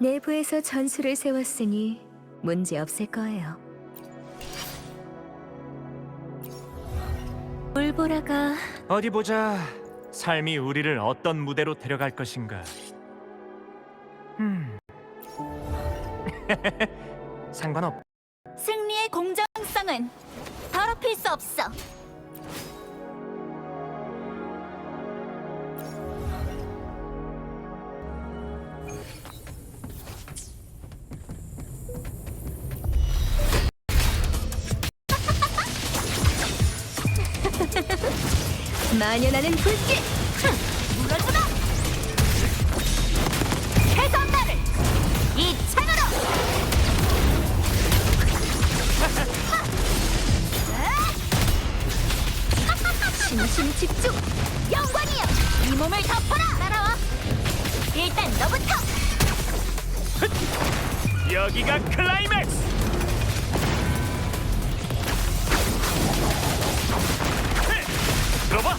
내부에서 전술을 세웠으니 문제 없을 거예요. 울보라가 어디 보자. 삶이 우리를 어떤 무대로 데려갈 것인가. 음. 상관없. 승리의 공정성은 더럽힐 수 없어. 만연하는 불길! 물어주마! 최선나를 이 창으로! 심심 집중! 영광이여! 이 몸을 덮어라! 따라와! 일단 너부터! 여기가 클라이맥스. 네, 들어봐.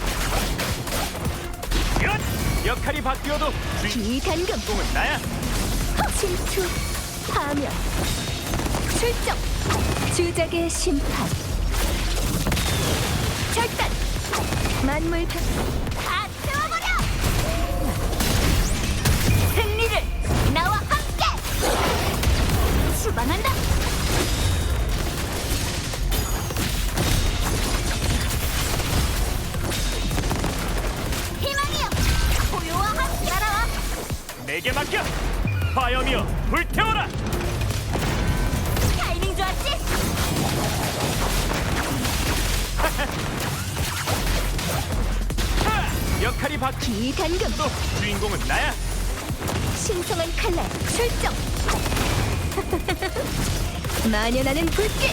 이런 역할이 바뀌어도 비단금! 주인공은 나야. 침투! 파멸! 출정! 주작의 심판! 절단! 만물 변 내게 맡겨. 화염이여 불태워라. 타이밍 좋았지? 하! 역할이 바뀌. 비단금! 또 주인공은 나야. 신성한 칼날 출정! 만연하는 불길!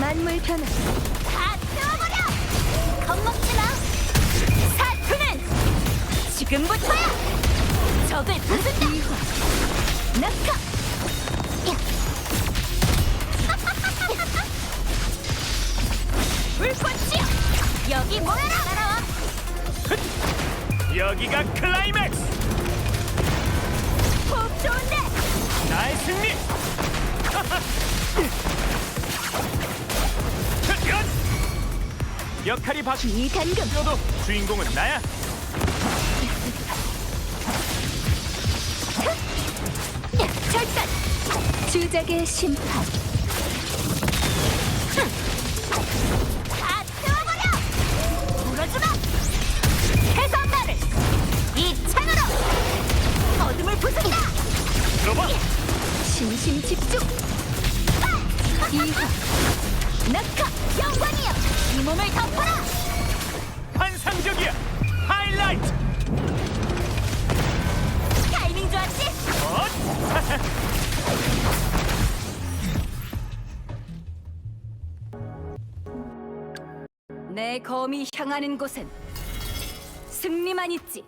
만물 변화 다 태워버려! 겁먹지 마! 사투는 지금부터야! 적을 부순다! 이화 낙하 불꽃이여! 여기 모여라! 따라와! 여기가 클라이맥스. 호흡 좋은데! 나의 승리. 역할이 바뀌. 비단금 도 주인공은 나야. 주작의 심판 다 태워버려! 물어주마! 해성나를 이 창으로! 어둠을 부순다! 들어봐. 신심 집중 이화 낙하 영광이여! 이 몸을 덮어라! 환상적이야. 하이라이트. 타이밍 좋았지? 어? 내 검이 향하는 곳엔 승리만 있지.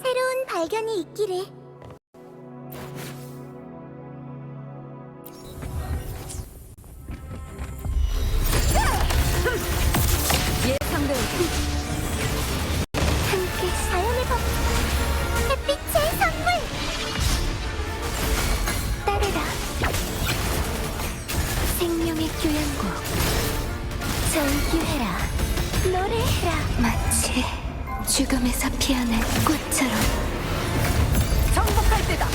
새로운 발견이 있기를 죽음에서 피어난 꽃처럼 정복할 때다.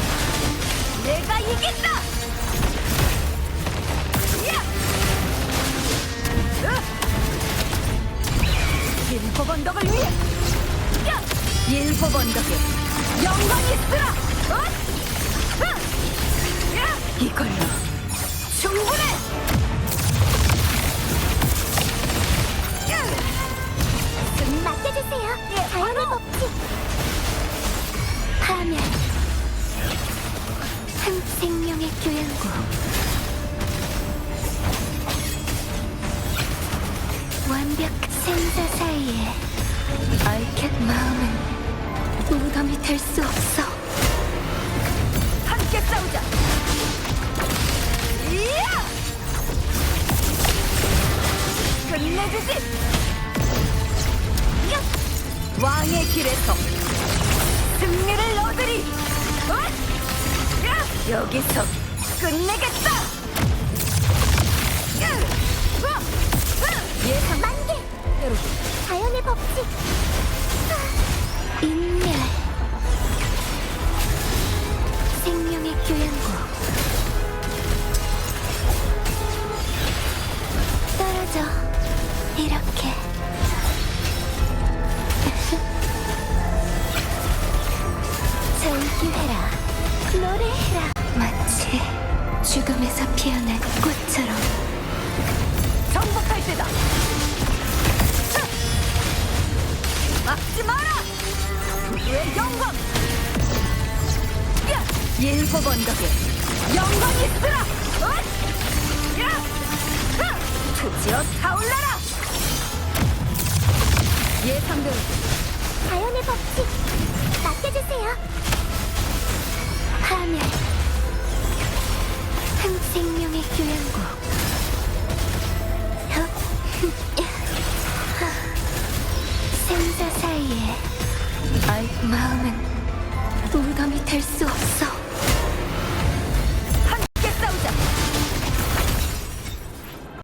내가 이긴다. 일곱 언덕을 위해 야! 일곱 언덕에 영광이 있으라. 어? 으! 야! 이걸 파멸 한 생명의 교양곡 완벽 생사 사이에 얽힌 마음은 무덤이 될 수 없어. 함께 싸우자. 끝내주지. 야! 왕의 길에서 여기서 끝내겠다. 예상 만개. 여러분, 자연의 법칙. 인멸. 생명의 교양고. 떨어져. 이렇게. 죽음에서 피어난 꽃처럼. 정복할 때다. 막지 마라! 누구의 영광! 야! 일곱 언덕에 영광이 쓰라! 어? 드디어 타올라라! 예상대로 자연의 법칙 맡겨주세요 하멸 한 생명의 교양고 하. 생사 사이에 마음은 무덤이 될 수 없어